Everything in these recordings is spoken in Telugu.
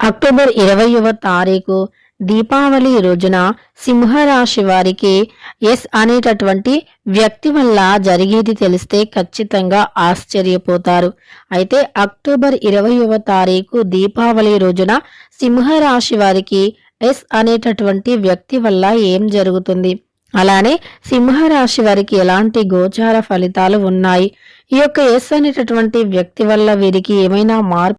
అక్టోబర్ ఇరవైవ తారీఖు దీపావళి రోజున సింహరాశి వారికి ఎస్ అనేటటువంటి వ్యక్తి వల్ల జరిగేది తెలిస్తే ఖచ్చితంగా ఆశ్చర్యపోతారు. అయితే అక్టోబర్ ఇరవైవ తారీఖు దీపావళి రోజున సింహరాశి వారికి ఎస్ అనేటటువంటి వ్యక్తి వల్ల ఏం జరుగుతుంది? అలానే సింహరాశి వారికి ఎలాంటి గోచార ఫలితాలు ఉన్నాయి? ఈ యొక్క ఎస్ అనేటటువంటి వ్యక్తి వల్ల వీరికి ఏమైనా మార్పు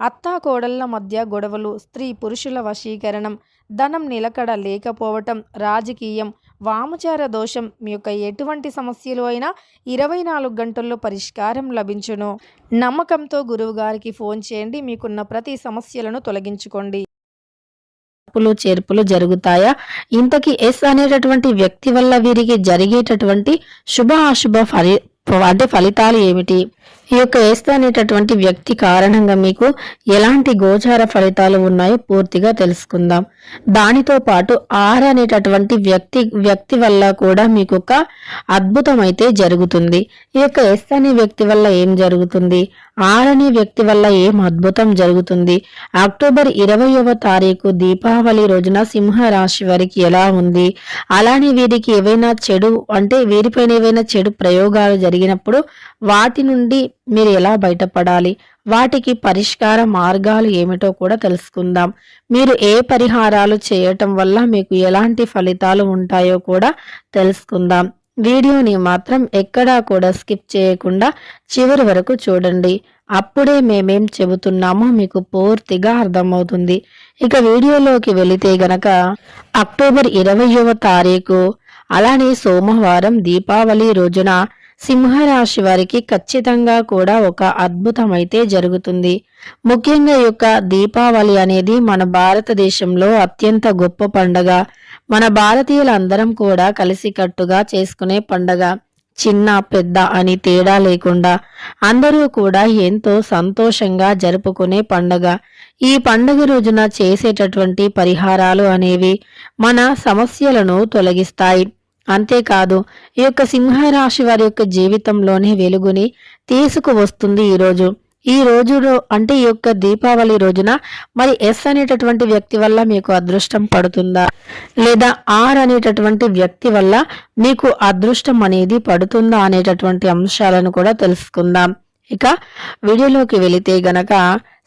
అత్తాకోడళ్ళ మధ్య గొడవలు స్త్రీ పురుషుల వశీకరణం ధనం నిలకడ లేకపోవటం రాజకీయం వామచార దోషం మీ యొక్క ఎటువంటి సమస్యలు అయినా ఇరవై నాలుగు గంటల్లో పరిష్కారం లభించును. నమ్మకంతో గురువుగారికి ఫోన్ చేయండి మీకున్న ప్రతి సమస్యలను తొలగించుకోండి. మార్పులు చేర్పులు జరుగుతాయా? ఇంతకీ ఎస్ అనేటటువంటి వ్యక్తి వల్ల వీరికి జరిగేటటువంటి శుభ అశుభ ఫలి అంటే ఫలితాలు ఏమిటి? ఈ యొక్క ఎస్ అనేటటువంటి వ్యక్తి కారణంగా మీకు ఎలాంటి గోచార ఫలితాలు ఉన్నాయో పూర్తిగా తెలుసుకుందాం. దానితో పాటు ఆర్ అనేటటువంటి వ్యక్తి వ్యక్తి వల్ల కూడా మీకు ఒక అద్భుతం అయితే జరుగుతుంది. ఈ యొక్క ఎస్ అనే వ్యక్తి వల్ల ఏం జరుగుతుంది? ఆర్ అనే వ్యక్తి వల్ల ఏం అద్భుతం జరుగుతుంది? అక్టోబర్ ఇరవయవ తారీఖు దీపావళి రోజున సింహ రాశి వారికి ఎలా ఉంది? అలానే వీరికి ఏవైనా చెడు అంటే వీరిపైన ఏవైనా చెడు ప్రయోగాలు జరిగినప్పుడు వాటి నుండి మీరు ఎలా బయటపడాలి? వాటికి పరిష్కార మార్గాలు ఏమిటో కూడా తెలుసుకుందాం. మీరు ఏ పరిహారాలు చేయటం వల్ల మీకు ఎలాంటి ఫలితాలు ఉంటాయో కూడా తెలుసుకుందాం. వీడియోని మాత్రం ఎక్కడా కూడా స్కిప్ చేయకుండా చివరి వరకు చూడండి. అప్పుడే మేమేం చెబుతున్నామో మీకు పూర్తిగా అర్థమవుతుంది. ఇక వీడియోలోకి వెళితే గనక అక్టోబర్ ఇరవయవ తారీఖు అలానే సోమవారం దీపావళి రోజున సింహరాశి వారికి ఖచ్చితంగా కూడా ఒక అద్భుతం అయితే జరుగుతుంది. ముఖ్యంగా యొక్క దీపావళి అనేది మన భారతదేశంలో అత్యంత గొప్ప పండగ. మన భారతీయులందరం కూడా కలిసికట్టుగా చేసుకునే పండగ. చిన్న పెద్ద అని తేడా లేకుండా అందరూ కూడా ఎంతో సంతోషంగా జరుపుకునే పండగ. ఈ పండగ రోజున చేసేటటువంటి పరిహారాలు అనేవి మన సమస్యలను తొలగిస్తాయి. అంతేకాదు ఈ యొక్క సింహరాశి వారి యొక్క జీవితంలోని వెలుగుని తీసుకువస్తుంది ఈ రోజు. ఈ రోజులో అంటే ఈ యొక్క దీపావళి రోజున మరి ఎస్ అనేటటువంటి వ్యక్తి వల్ల మీకు అదృష్టం పడుతుందా? లేదా ఆర్ అనేటటువంటి వ్యక్తి వల్ల మీకు అదృష్టం అనేది పడుతుందా అనేటటువంటి అంశాలను కూడా తెలుసుకుందాం. ఇక వీడియోలోకి వెళితే గనక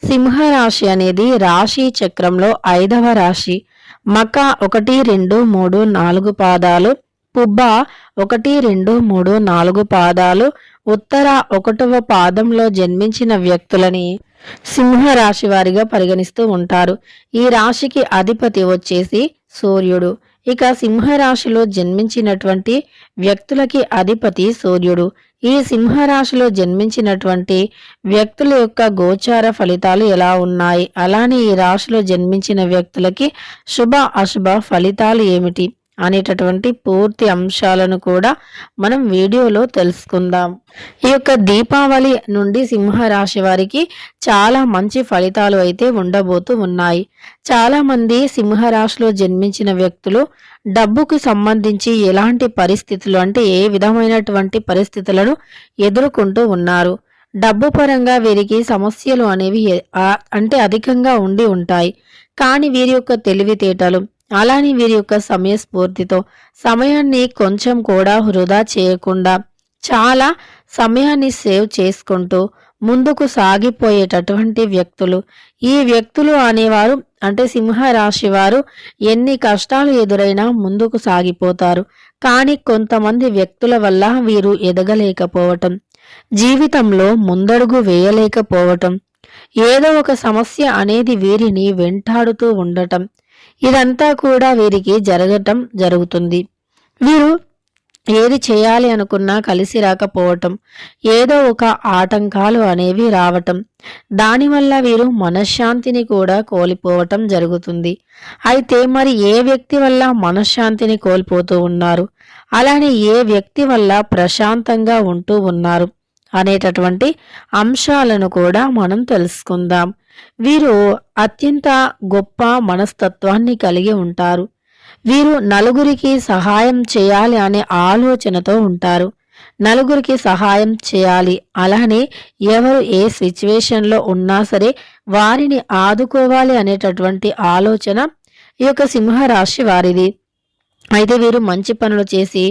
సింహరాశి అనేది రాశి చక్రంలో ఐదవ రాశి. మక ఒకటి రెండు మూడు నాలుగు పాదాలు. పుబ్బ ఒకటి రెండు మూడు నాలుగు పాదాలు ఉత్తర ఒకటవ పాదంలో జన్మించిన వ్యక్తులని సింహ రాశి వారిగా పరిగణిస్తూ ఉంటారు. ఈ రాశికి అధిపతి వచ్చేసి సూర్యుడు. ఇక సింహ రాశిలో జన్మించినటువంటి వ్యక్తులకి అధిపతి సూర్యుడు. ఈ సింహ రాశిలో జన్మించినటువంటి వ్యక్తుల యొక్క గోచార ఫలితాలు ఎలా ఉన్నాయి? అలానే ఈ రాశిలో జన్మించిన వ్యక్తులకి శుభ అశుభ ఫలితాలు ఏమిటి? అనేటటువంటి పూర్తి అంశాలను కూడా మనం వీడియోలో తెలుసుకుందాం. ఈ యొక్క దీపావళి నుండి సింహరాశి వారికి చాలా మంచి ఫలితాలు అయితే ఉండబోతూ ఉన్నాయి. చాలా మంది సింహరాశిలో జన్మించిన వ్యక్తులు డబ్బుకు సంబంధించి ఎలాంటి పరిస్థితులు అంటే ఏ విధమైనటువంటి పరిస్థితులను ఎదుర్కొంటూ ఉన్నారు. డబ్బు పరంగా వీరికి సమస్యలు అనేవి అంటే అధికంగా ఉండి ఉంటాయి. కానీ వీరి యొక్క తెలివితేటలు అలానే వీరి యొక్క సమయస్ఫూర్తితో సమయాన్ని కొంచెం కూడా వృధా చేయకుండా చాలా సమయాన్ని సేవ్ చేసుకుంటూ ముందుకు సాగిపోయేటటువంటి వ్యక్తులు. ఈ వ్యక్తులు అనేవారు అంటే సింహరాశి వారు ఎన్ని కష్టాలు ఎదురైనా ముందుకు సాగిపోతారు. కానీ కొంతమంది వ్యక్తుల వల్ల వీరు ఎదగలేకపోవటం జీవితంలో ముందడుగు వేయలేకపోవటం ఏదో ఒక సమస్య అనేది వీరిని వెంటాడుతూ ఉండటం ఇదంతా కూడా వీరికి జరగటం జరుగుతుంది. వీరు ఏది చేయాలి అనుకున్నా కలిసి రాకపోవటం ఏదో ఒక ఆటంకాలు అనేవి రావటం దానివల్ల వీరు మనశ్శాంతిని కూడా కోల్పోవటం జరుగుతుంది. అయితే మరి ఏ వ్యక్తి వల్ల మనశ్శాంతిని కోల్పోతూ ఉన్నారు? అలానే ఏ వ్యక్తి వల్ల ప్రశాంతంగా ఉంటూ ఉన్నారు? అనేటటువంటి అంశాలను కూడా మనం తెలుసుకుందాం. వీరు అత్యంత గొప్ప మనస్తత్వాన్ని కలిగి ఉంటారు. వీరు నలుగురికి సహాయం చేయాలి అనే ఆలోచనతో ఉంటారు. నలుగురికి సహాయం చేయాలి అలానే ఎవరు ఏ సిచ్యువేషన్లో ఉన్నా సరే వారిని ఆదుకోవాలి అనేటటువంటి ఆలోచన ఈ యొక్క సింహరాశి వారిది. అయితే వీరు మంచి పనులు చేసి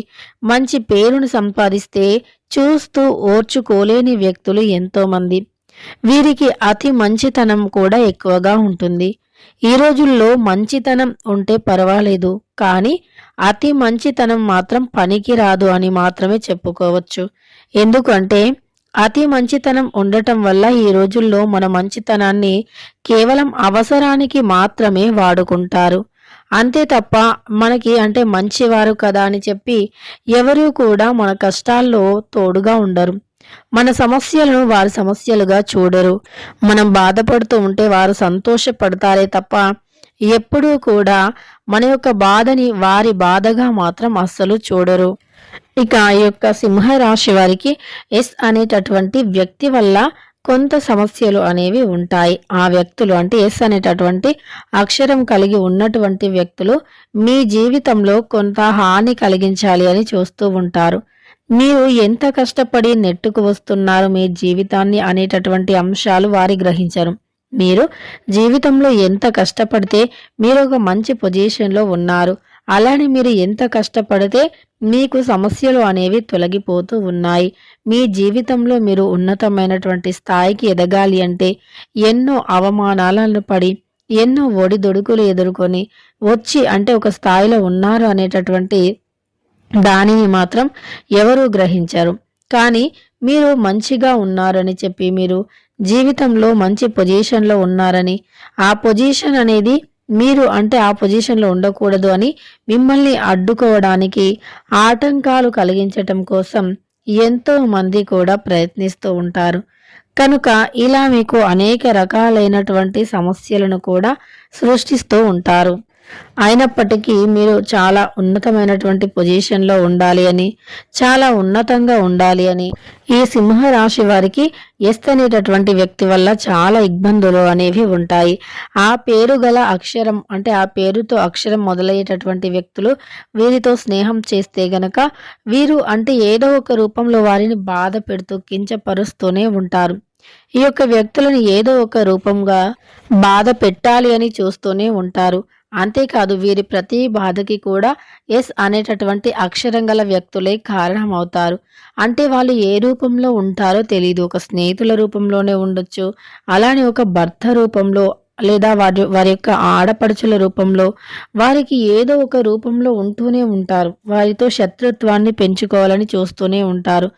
మంచి పేరును సంపాదిస్తే చూస్తూ ఓర్చుకోలేని వ్యక్తులు ఎంతోమంది. వీరికి అతి మంచితనం కూడా ఎక్కువగా ఉంటుంది. ఈ రోజుల్లో మంచితనం ఉంటే పర్వాలేదు కానీ అతి మంచితనం మాత్రం పనికి రాదు అని మాత్రమే చెప్పుకోవచ్చు. ఎందుకంటే అతి మంచితనం ఉండటం వల్ల ఈ రోజుల్లో మన మంచితనాన్ని కేవలం అవసరానికి మాత్రమే వాడుకుంటారు. అంతే తప్ప మనకి అంటే మంచివారు కదా అని చెప్పి ఎవరూ కూడా మన కష్టాల్లో తోడుగా ఉండరు. మన సమస్యలను వారి సమస్యలుగా చూడరు. మనం బాధపడుతూ ఉంటే వారు సంతోషపడతారే తప్ప ఎప్పుడూ కూడా మన యొక్క బాధని వారి బాధగా మాత్రం అస్సలు చూడరు. ఇక ఈ యొక్క సింహరాశి వారికి ఎస్ అనేటటువంటి వ్యక్తి వల్ల కొంత సమస్యలు అనేవి ఉంటాయి. ఆ వ్యక్తులు అంటే ఎస్ అనేటటువంటి అక్షరం కలిగి ఉన్నటువంటి వ్యక్తులు మీ జీవితంలో కొంత హాని కలిగించాలి అని చూస్తూ ఉంటారు. మీరు ఎంత కష్టపడి నెట్టుకు వస్తున్నారు మీ జీవితాన్ని అనేటటువంటి అంశాలు వారి గ్రహించరు. మీరు జీవితంలో ఎంత కష్టపడితే మీరు ఒక మంచి పొజిషన్లో ఉన్నారు. అలానే మీరు ఎంత కష్టపడితే మీకు సమస్యలు అనేవి తొలగిపోతూ ఉన్నాయి. మీ జీవితంలో మీరు ఉన్నతమైనటువంటి స్థాయికి ఎదగాలి అంటే ఎన్నో అవమానాలను పడి ఎన్నో ఒడిదొడుకులు ఎదుర్కొని వచ్చి అంటే ఒక స్థాయిలో ఉన్నారు అనేటటువంటి దానిని మాత్రం ఎవరూ గ్రహించరు. కానీ మీరు మంచిగా ఉన్నారని చెప్పి మీరు జీవితంలో మంచి పొజిషన్లో ఉన్నారని ఆ పొజిషన్ అనేది మీరు అంటే ఆ పొజిషన్లో ఉండకూడదు అని మిమ్మల్ని అడ్డుకోవడానికి ఆటంకాలు కలిగించటం కోసం ఎంతో మంది కూడా ప్రయత్నిస్తూ ఉంటారు. కనుక ఇలా మీకు అనేక రకాలైనటువంటి సమస్యలను కూడా సృష్టిస్తూ ఉంటారు. అయినప్పటికీ మీరు చాలా ఉన్నతమైనటువంటి పొజిషన్లో ఉండాలి అని చాలా ఉన్నతంగా ఉండాలి అని ఈ సింహ రాశి వారికి ఎస్ అనేటటువంటి వ్యక్తి వల్ల చాలా ఇబ్బందులు అనేవి ఉంటాయి. ఆ పేరు గల అక్షరం అంటే ఆ పేరుతో అక్షరం మొదలయ్యేటటువంటి వ్యక్తులు వీరితో స్నేహం చేస్తే గనక వీరు అంటే ఏదో ఒక రూపంలో వారిని బాధ పెడుతూ కించపరుస్తూనే ఉంటారు. ఈ యొక్క వ్యక్తులను ఏదో ఒక రూపంగా బాధ పెట్టాలి అని చూస్తూనే ఉంటారు. అంతేకాదు వీరి ప్రతి బాధకి కూడా ఎస్ అనేటటువంటి అక్షరం గల వ్యక్తులే కారణమవుతారు. అంటే వాళ్ళు ఏ రూపంలో ఉంటారో తెలియదు ఒక స్నేహితుల రూపంలోనే ఉండొచ్చు. అలానే ఒక భర్త రూపంలో లేదా వారి వారి యొక్క ఆడపడుచుల రూపంలో వారికి ఏదో ఒక రూపంలో ఉంటూనే ఉంటారు. వారితో శత్రుత్వాన్ని పెంచుకోవాలని చూస్తూనే ఉంటారు.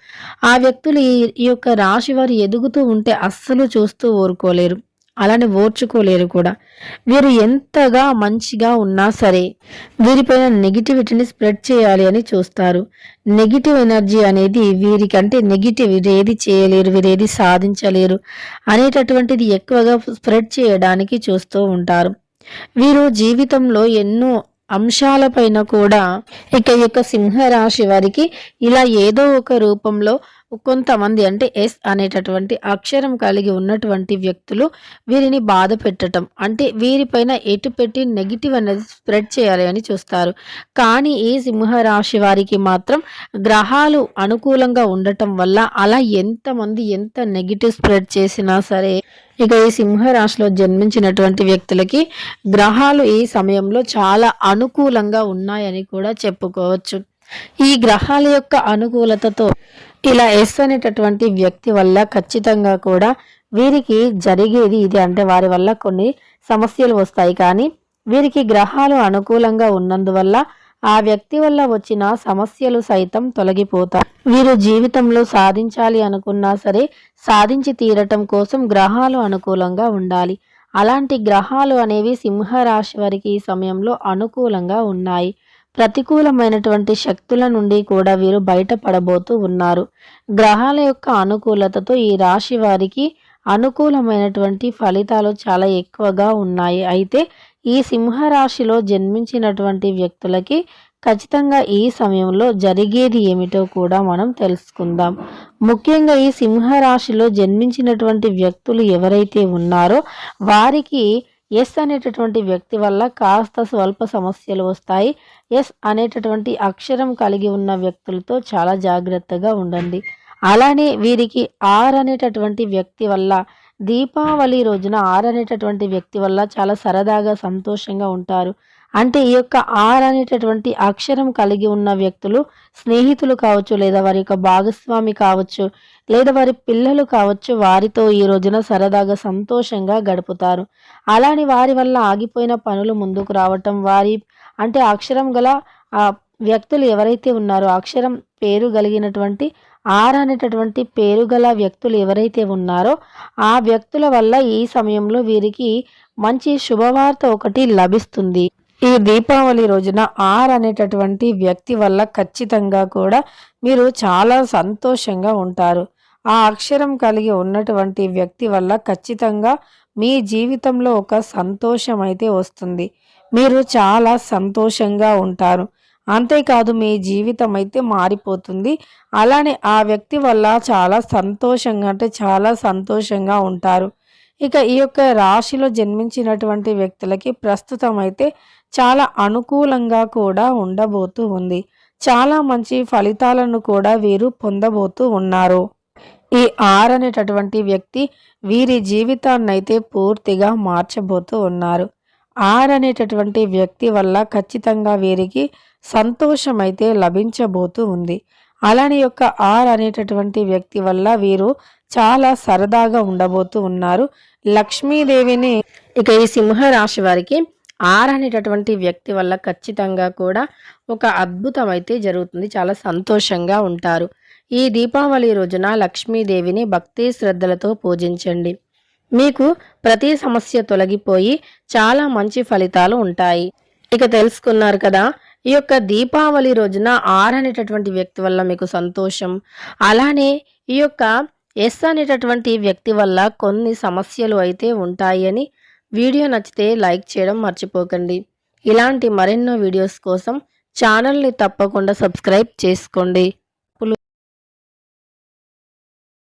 ఆ వ్యక్తులు ఈ ఈ యొక్క రాశి వారు ఎదుగుతూ ఉంటే అస్సలు చూస్తూ ఊరుకోలేరు. అలానే ఓర్చుకోలేరు కూడా. వీరు ఎంతగా మంచిగా ఉన్నా సరే వీరిపైన నెగిటివిటీని స్ప్రెడ్ చేయాలి అని చూస్తారు. నెగిటివ్ ఎనర్జీ అనేది వీరికంటే నెగిటివ్ వీరేది చేయలేరు వీరేది సాధించలేరు అనేటటువంటిది ఎక్కువగా స్ప్రెడ్ చేయడానికి చూస్తూ ఉంటారు. వీరు జీవితంలో ఎన్నో అంశాలపైన కూడా ఇక యొక్క సింహరాశి వారికి ఇలా ఏదో ఒక రూపంలో కొంతమంది అంటే ఎస్ అనేటటువంటి అక్షరం కలిగి ఉన్నటువంటి వ్యక్తులు వీరిని బాధ పెట్టడం అంటే వీరిపైన ఎటు పెట్టి నెగిటివ్ అనేది స్ప్రెడ్ చేయాలి అని చూస్తారు. కానీ ఈ సింహరాశి వారికి మాత్రం గ్రహాలు అనుకూలంగా ఉండటం వల్ల అలా ఎంతమంది ఎంత నెగిటివ్ స్ప్రెడ్ చేసినా సరే ఇక ఈ సింహరాశిలో జన్మించినటువంటి వ్యక్తులకి గ్రహాలు ఈ సమయంలో చాలా అనుకూలంగా ఉన్నాయని కూడా చెప్పుకోవచ్చు. ఈ గ్రహాల యొక్క అనుకూలతతో ఇలా ఎస్ అనేటటువంటి వ్యక్తి వల్ల ఖచ్చితంగా కూడా వీరికి జరిగేది ఇది. అంటే వారి వల్ల కొన్ని సమస్యలు వస్తాయి. కానీ వీరికి గ్రహాలు అనుకూలంగా ఉన్నందువల్ల ఆ వ్యక్తి వల్ల వచ్చిన సమస్యలు సైతం తొలగిపోతాయి. వీరు జీవితంలో సాధించాలి అనుకున్నా సరే సాధించి తీరటం కోసం గ్రహాలు అనుకూలంగా ఉండాలి. అలాంటి గ్రహాలు అనేవి సింహరాశి వారికి ఈ సమయంలో అనుకూలంగా ఉన్నాయి. ప్రతికూలమైనటువంటి శక్తుల నుండి కూడా వీరు బయటపడబోతూ ఉన్నారు. గ్రహాల యొక్క అనుకూలతతో ఈ రాశి వారికి అనుకూలమైనటువంటి ఫలితాలు చాలా ఎక్కువగా ఉన్నాయి. అయితే ఈ సింహరాశిలో జన్మించినటువంటి వ్యక్తులకి ఖచ్చితంగా ఈ సమయంలో జరిగేది ఏమిటో కూడా మనం తెలుసుకుందాం. ముఖ్యంగా ఈ సింహరాశిలో జన్మించినటువంటి వ్యక్తులు ఎవరైతే ఉన్నారో వారికి ఎస్ అనేటటువంటి వ్యక్తి వల్ల కాస్త స్వల్ప సమస్యలు వస్తాయి. ఎస్ అనేటటువంటి అక్షరం కలిగి ఉన్న వ్యక్తులతో చాలా జాగ్రత్తగా ఉండండి. అలానే వీరికి ఆర్ అనేటటువంటి వ్యక్తి వల్ల దీపావళి రోజున ఆర్ అనేటటువంటి వ్యక్తి వల్ల చాలా సరదాగా సంతోషంగా ఉంటారు. అంటే ఈ యొక్క ఆర్ అనేటటువంటి అక్షరం కలిగి ఉన్న వ్యక్తులు స్నేహితులు కావచ్చు లేదా వారి యొక్క భాగస్వామి కావచ్చు లేదా వారి పిల్లలు కావచ్చు వారితో ఈ రోజున సరదాగా సంతోషంగా గడుపుతారు. అలానే వారి వల్ల ఆగిపోయిన పనులు ముందుకు రావటం వారి అంటే అక్షరం గల ఆ వ్యక్తులు ఎవరైతే ఉన్నారో అక్షరం పేరు కలిగినటువంటి ఆర్ అనేటటువంటి పేరు గల వ్యక్తులు ఎవరైతే ఉన్నారో ఆ వ్యక్తుల వల్ల ఈ సమయంలో వీరికి మంచి శుభవార్త ఒకటి లభిస్తుంది. ఈ దీపావళి రోజున ఆర్ అనేటటువంటి వ్యక్తి వల్ల ఖచ్చితంగా కూడా మీరు చాలా సంతోషంగా ఉంటారు. ఆ అక్షరం కలిగి ఉన్నటువంటి వ్యక్తి వల్ల ఖచ్చితంగా మీ జీవితంలో ఒక సంతోషం అయితే వస్తుంది. మీరు చాలా సంతోషంగా ఉంటారు. అంతేకాదు మీ జీవితం అయితే మారిపోతుంది. అలానే ఆ వ్యక్తి వల్ల చాలా సంతోషంగా అంటే చాలా సంతోషంగా ఉంటారు. ఇక ఈ యొక్క రాశిలో జన్మించినటువంటి వ్యక్తులకి ప్రస్తుతం అయితే చాలా అనుకూలంగా కూడా ఉండబోతూ ఉంది. చాలా మంచి ఫలితాలను కూడా వీరు పొందబోతూ ఉన్నారు. ఈ ఆర్ అనేటటువంటి వ్యక్తి వీరి జీవితాన్ని అయితే పూర్తిగా మార్చబోతూ ఉన్నారు. ఆర్ అనేటటువంటి వ్యక్తి వల్ల ఖచ్చితంగా వీరికి సంతోషం అయితే లభించబోతూ ఉంది. అలాని యొక్క ఆర్ అనేటటువంటి వ్యక్తి వల్ల వీరు చాలా సరదాగా ఉండబోతూ ఉన్నారు. లక్ష్మీదేవిని ఇక ఈ సింహ రాశి వారికి ఆర్ అనేటటువంటి వ్యక్తి వల్ల ఖచ్చితంగా కూడా ఒక అద్భుతం అయితే జరుగుతుంది. చాలా సంతోషంగా ఉంటారు. ఈ దీపావళి రోజున లక్ష్మీదేవిని భక్తి శ్రద్ధలతో పూజించండి. మీకు ప్రతి సమస్య తొలగిపోయి చాలా మంచి ఫలితాలు ఉంటాయి. ఇక తెలుసుకున్నారు కదా ఈ యొక్క దీపావళి రోజున ఆర్ అనేటటువంటి వ్యక్తి వల్ల మీకు సంతోషం. అలానే ఈ యొక్క ఎస్ అనేటటువంటి వ్యక్తి వల్ల కొన్ని సమస్యలు అయితే ఉంటాయి అని వీడియో నచ్చితే లైక్ చేయడం మర్చిపోకండి. ఇలాంటి మరెన్నో వీడియోస్ కోసం ఛానల్ని తప్పకుండా సబ్స్క్రైబ్ చేసుకోండి.